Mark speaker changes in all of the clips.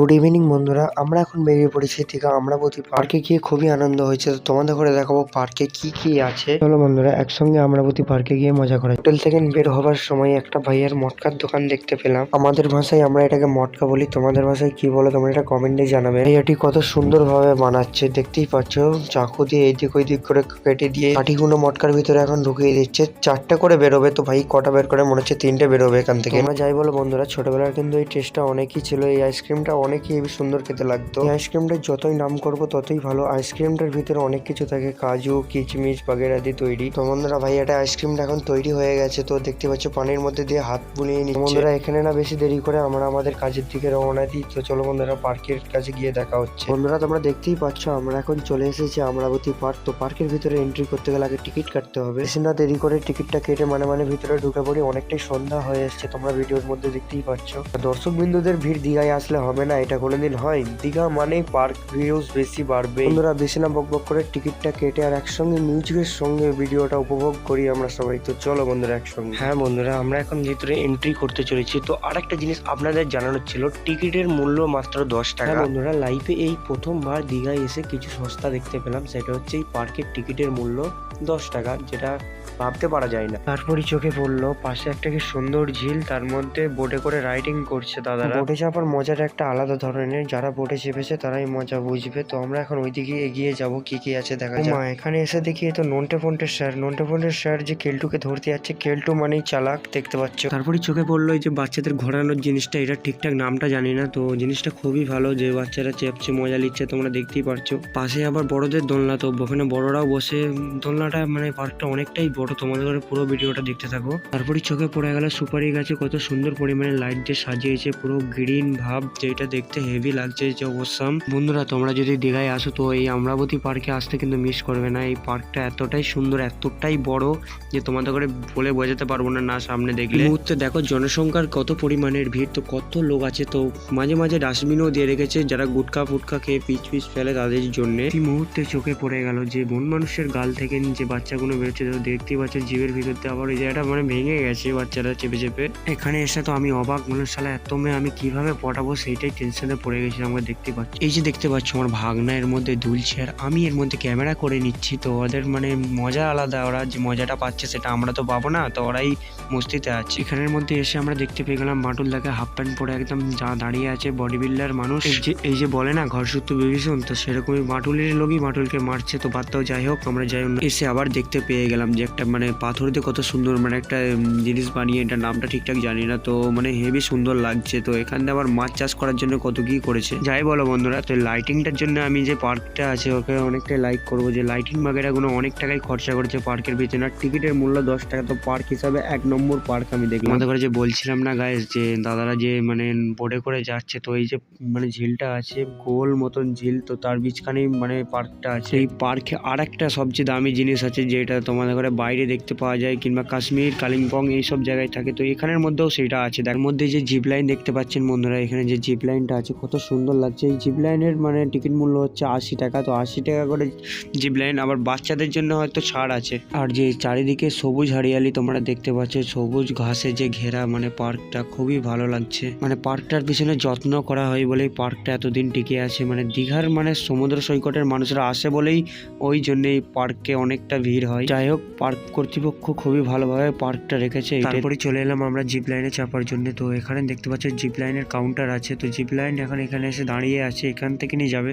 Speaker 1: Good evening বন্ধুরা। আমরা এখন বেরিয়ে পড়েছি দীঘা আমরাবতী পার্কে গিয়ে খুবই আনন্দ হয়েছে। তো তোমাদের করে দেখাবো পার্কে কি কি আছে। চলো বন্ধুরা, একসঙ্গে আমরাবতী পার্কে গিয়ে মজা করা হোটেল থেকে বের হবার সময় একটা ভাইয়ের মটকার দোকান দেখতে পেলাম। আমাদের ভাষায় আমরা এটাকে মটকা বলি। তোমাদের ভাষায় কি বলো, তোমরা এটা কমেন্টে জানাবে। ভাইয়াটি কত সুন্দর ভাবে বানাচ্ছে, দেখতেই পাচ্ছ। চাকু দিয়ে এইদিক ওইদিক করে কেটে দিয়ে কাঠিগুলো মটকার ভিতরে এখন ঢুকিয়ে দিচ্ছে। চারটে করে বেরোবে তো ভাই, কটা বের করে? মনে হচ্ছে তিনটে বেরোবে এখান থেকে। আমরা যাই বলো বন্ধুরা, ছোটবেলার কিন্তু এই টেস্টটা অনেকই ছিল। এই আইসক্রিমটা অনেকই হেবি সুন্দর খেতে লাগতো। আইসক্রিমটা যতই নাম করব, ততই ভালো। আইসক্রিমটার ভিতরে অনেক কিছু থাকে। কাজু, কিচমিচ, বাগেরা দিয়ে তৈরি। তো বন্ধুরা, ভাই, এটা আইসক্রিমটা এখন তৈরি হয়ে গেছে। তো দেখতে পাচ্ছ, পানির মধ্যে দিয়ে হাত বুলিয়ে নিচ্ছে। বন্ধুরা, এখানে না বেশি দেরি করে আমরা আমাদের কাজের দিকে রওনা দিই। তো চলো বন্ধুরা, পার্কের কাছে গিয়ে দেখা হচ্ছে। বন্ধুরা, তোমরা দেখতেই পাচ্ছ, আমরা এখন চলে এসেছি আমরাবতী পার্ক। তো পার্কের ভিতরে এন্ট্রি করতে গেলে আগে টিকিট কাটতে হবে। বেশি না দেরি করে টিকিটটা কেটে মানে মানে ভিতরে ঢুকে পড়ি। অনেকটাই সন্ধ্যা হয়ে এসছে। তোমরা ভিডিওর মধ্যে দেখতেই পাচ্ছ। দর্শক বিন্দুদের ভিড় দীঘায় আসলে হবে না। এটা কোনোদিন হয়। দীঘা মানেই পার্ক ভিউজ বেশি বাড়বে। বন্ধুরা বেশি না বক বক করে টিকিটটা কেটে আর একসঙ্গে মিউজিকের সঙ্গে ভিডিওটা উপভোগ করি আমরা সবাই। তো চলো বন্ধুরা একসঙ্গে। হ্যাঁ বন্ধুরা আমরা এখন ভিতরে এন্ট্রি করতে চলেছি। তো আরেকটা জিনিস আপনাদের জানানোর ছিল টিকিটের মূল্য মাত্র দশ টাকা। হ্যাঁ বন্ধুরা লাইফে এই প্রথমবার দীঘায় এসে কিছু সস্তা দেখতে পেলাম। সেটা হচ্ছে এই পার্কের টিকিটের মূল্য দশ টাকা যেটা ভাবতে পারা যায় না। তারপরই চোখে পড়ল পাশে একটা কি সুন্দর ঝিল তার মধ্যে বোটে করে রাইডিং করছে দাদারা। বোটে চাপার মজাটা একটা আলাদা ধরনের যারা বোটে চেপেছে তারাই মজা বুঝবে। তো আমরা এখন ওইদিকে এগিয়ে যাব কি কি আছে দেখা যাক। মা এখানে এসে দেখি তো নন্টে ফন্টের স্যার। নন্টে ফন্টের স্যার যে কেলটুকে ধরতে যাচ্ছে কেলটু মানেই চালাক দেখতে পাচ্ছ। তারপরে চোখে পড়ল এই যে বাচ্চাদের ঘোরানোর জিনিসটা এটা ঠিকঠাক নামটা জানি না তো জিনিসটা খুবই ভালো যে বাচ্চারা চেপছে মজা নিচ্ছে তোমরা দেখতেই পারছ। পাশে আবার বড়দের দোলনা তো ওখানে বড়রাও বসে দোলনাটা মানে পার্কটা অনেকটাই বড়। তোমাদের করে পুরো ভিডিওটা দেখতে থাকো। তারপরে চোখে পড়ে গেল সুপারি গাছে কত সুন্দর পরিমাণে লাইট দিয়ে সাজিয়েছে, পুরো গ্রিন ভাব, যেটা দেখতে হেভি লাগছে, যে অবশ্যম বন্ধুরা, তোমরা যদি দীঘায় আসো, তো এই আমরাবতী পার্কে আসতে কিন্তু মিস করবে না। এই পার্কটা এতটাই সুন্দর, এতটাই বড়, যে তোমাদের করে বলে বোঝাতে পারব না না সামনে দেখলে। মুহূর্তে দেখো জনসংখ্যার কত পরিমাণের ভিড়, তো কত লোক আছে। তো মাঝে মাঝে ডাস্টবিনও দিয়ে রেখেছে, যারা গুটকা ফুটকা খেয়ে পিচ পিচ ফেলে তাদের জন্য। এই মুহূর্তে চোখে পড়ে গেল যে বন মানুষের গাল থেকে যে বাচ্চাগুলো বেরোচ্ছে, তো দেখতেই পাচ্ছে জীবের ভিতর আবার ওই জায়গাটা মানে ভেঙে গেছে, বাচ্চারা চেপে চেপে। এখানে এসে তো আমি অবাক মানুষ শালা, এত মেয়ে, আমি কীভাবে পটাবো? সেইটাই টেনশনে পড়ে গেছিলাম আমরা দেখতে পাচ্ছি। এই যে দেখতে পাচ্ছ আমার ভাগনা, এর মধ্যে দুলছে, আর আমি এর মধ্যে ক্যামেরা করে নিচ্ছি, তো ওদের মানে মজা আলাদা, ওরা যে মজাটা পাচ্ছে সেটা আমরা তো পাবো না, তো ওরাই মস্তিতে আছে। এখানের মধ্যে এসে আমরা দেখতে পেয়ে গেলাম মাটুল দাকে হাফ প্যান্ট পরে একদম যা দাঁড়িয়ে আছে বডি বিল্ডার মানুষ। এই যে বলে না ঘর সূত্র বিভীষণ, তো সেরকমই মাটুলের লোকই মাটুলকে মারছে, তো বাদ যাই হোক, আমরা যাই এসে আবার দেখতে পেয়ে গেলাম যে একটা মানে পাথর দিয়ে কত সুন্দর মানে একটা জিনিস বানিয়ে এটা নামটা ঠিকঠাক জানি না, তো মানে হেভি সুন্দর লাগছে। তো এখান দিয়ে আবার মাছ চাষ করার জন্য কত কি করেছে। যাই বলো বন্ধুরা, তো লাইটিংটার জন্য আমি যে পার্কটা আছে, ওকে অনেকটাই লাইক করব। যে লাইটিং বাগেরাগুলো অনেক টাকাই খরচা করেছে পার্কের পিছনে আর টিকিটের মূল্য দশ টাকা, তো পার্ক হিসাবে এক নম্বর পার্ক আমি দেখলাম। আমাদের করে যে বলছিলাম না গাইস যে দাদারা যে মানে বোটে করে যাচ্ছে, তো এই যে মানে ঝিলটা আছে, গোল মতন ঝিল, তো তার বিচখানেই মানে পার্কটা আছে। এই পার্কে আর একটা সবচেয়ে দামি জিনিস আছে, যেটা তোমাদের ঘরে বাইরে দেখতে পাওয়া যায় কিংবা কাশ্মীর, কালিম্পং এইসব জায়গায় থাকে। তো এখানের মধ্যেও সেটা আছে। তার মধ্যে যে জিপ লাইন দেখতে পাচ্ছেন বন্ধুরা, এখানে যে জিপ লাইনটা আছে, কত সুন্দর লাগছে। এই জিপ লাইনের মানে টিকিট মূল্য হচ্ছে আশি টাকা। তো আশি টাকা করে জিপ লাইন আবার বাচ্চাদের জন্য হয়তো ছাড় আছে। আর যে চারিদিকে সবুজ হারিয়ালি তোমরা দেখতে পাচ্ছ, সবুজ ঘাসে যে ঘেরা মানে পার্কটা খুবই ভালো লাগছে। মানে পার্কটার পিছনে যত্ন করা হয় বলেই পার্কটা এতদিন টিকে আছে। মানে দীঘার মানে সমুদ্র সৈকতের মানুষরা আসে বলেই ওই জন্য এই পার্কে অনেকটা ভিড় হয়। যাই হোক, পার্ক কর্তৃপক্ষ খুবই ভালোভাবে পার্কটা রেখেছে তারপরে চলে এলাম আমরা জিপ লাইনে চাপার জন্য। তো এখানে দেখতে পাচ্ছি জিপ লাইনের কাউন্টার আছে। তো জিপ লাইন এখন এখানে এসে দাঁড়িয়ে আছে এখান থেকে নিয়ে যাবে।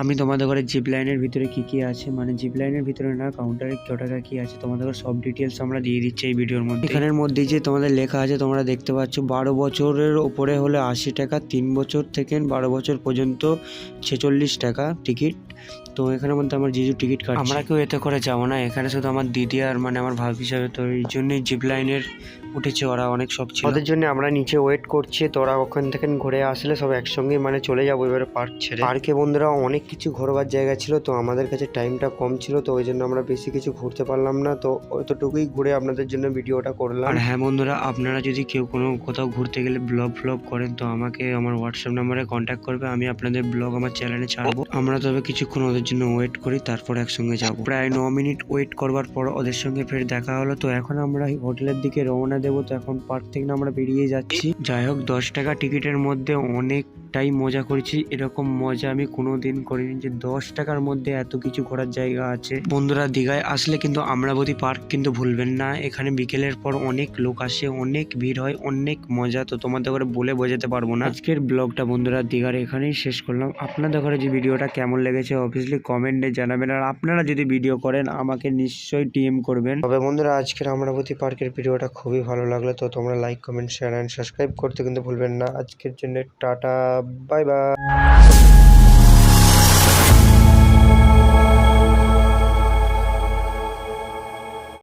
Speaker 1: আমি তোমাদের ঘরে জিপ লাইনের ভিতরে কি কি আছে? মানে জিপ লাইনের ভিতরে না কাউন্টারে কত টাকা কি আছে তোমাদের ঘরে সব ডিটেলস আমরা দিয়ে দিচ্ছি এই ভিডিওর মধ্যে। এখানের মধ্যে যে তোমাদের লেখা আছে তোমরা দেখতে পাচ্ছ বারো বছরের ওপরে হলে আশি টাকা তিন বছর থেকে বারো বছর পর্যন্ত ছেচল্লিশ টাকা টিকিট। তো এখানের মধ্যে আমার জিজু টিকিট কাটছে। আমরা কেউ এতে করে যাব না। এখানে শুধু আমার দিদি আর মানে আমার ভাব হিসাবে তো এই জন্যই জিপ লাইনের উঠেছে। ওরা অনেক সব ছিল। ওদের জন্য আমরা নিচে ওয়েট করছি। তো ওরা ওখান থেকে ঘুরে আসলে সব একসঙ্গে মানে চলে যাব এবারে পার্ক ছেড়ে। পার্কে বন্ধুরা অনেক কিছু ঘোরবার জায়গা ছিল তো আমাদের কাছে টাইমটা কম ছিল তো ওই জন্য আমরা বেশি কিছু ঘুরতে পারলাম না। তো অতটুকুই ঘুরে আপনাদের জন্য ভিডিওটা করলাম। আর হ্যাঁ বন্ধুরা আপনারা যদি কেউ কোনো কোথাও ঘুরতে গেলে ব্লগ ফ্লগ করেন তো আমাকে আমার হোয়াটসঅ্যাপ নাম্বারে কন্ট্যাক্ট করবে। আমি আপনাদের ব্লগ আমার চ্যানেলে ছাড়বো। আমরা তবে কিছুক্ষণ ওদের জন্য ওয়েট করি, তারপর একসঙ্গে যাব। প্রায় ন মিনিট ওয়েট করবার পর ওদের সঙ্গে ফের দেখা হলো। তো এখন আমরা হোটেলের দিকে রওনা দেবো। তো এখন পার্ক থেকে আমরা বেরিয়ে যাচ্ছি। যাই হোক, দশ টাকা টিকিটের মধ্যে অনেকটাই মজা করেছি। এরকম মজা আমি কোনোদিন করিনি যে দশ টাকার মধ্যে এত কিছু করার জায়গা আছে। বন্ধুরা, দীঘায় আসলে কিন্তু আমরাবতী পার্ক কিন্তু ভুলবেন না। এখানে বিকেলের পর অনেক লোক আসে, অনেক ভিড় হয়, অনেক মজা। তো তোমাদের করে বলে বোঝাতে পারব না। আজকের ব্লগটা বন্ধুরা দীঘার এখানেই শেষ করলাম। আপনাদের ঘরে যে ভিডিওটা কেমন লেগেছে অবভিয়াসলি কমেন্টে জানাবেন। আর আপনারা যদি ভিডিও করেন, আমাকে নিশ্চয়ই টিএম করবেন। তবে বন্ধুরা, আজকের আমরাবতী পার্কের ভিডিওটা খুবই ভালো লাগল। তো তোমরা like comment share and subscribe করতে কিন্তু ভুলবেন না। আজকের জন্য টাটা। 拜拜。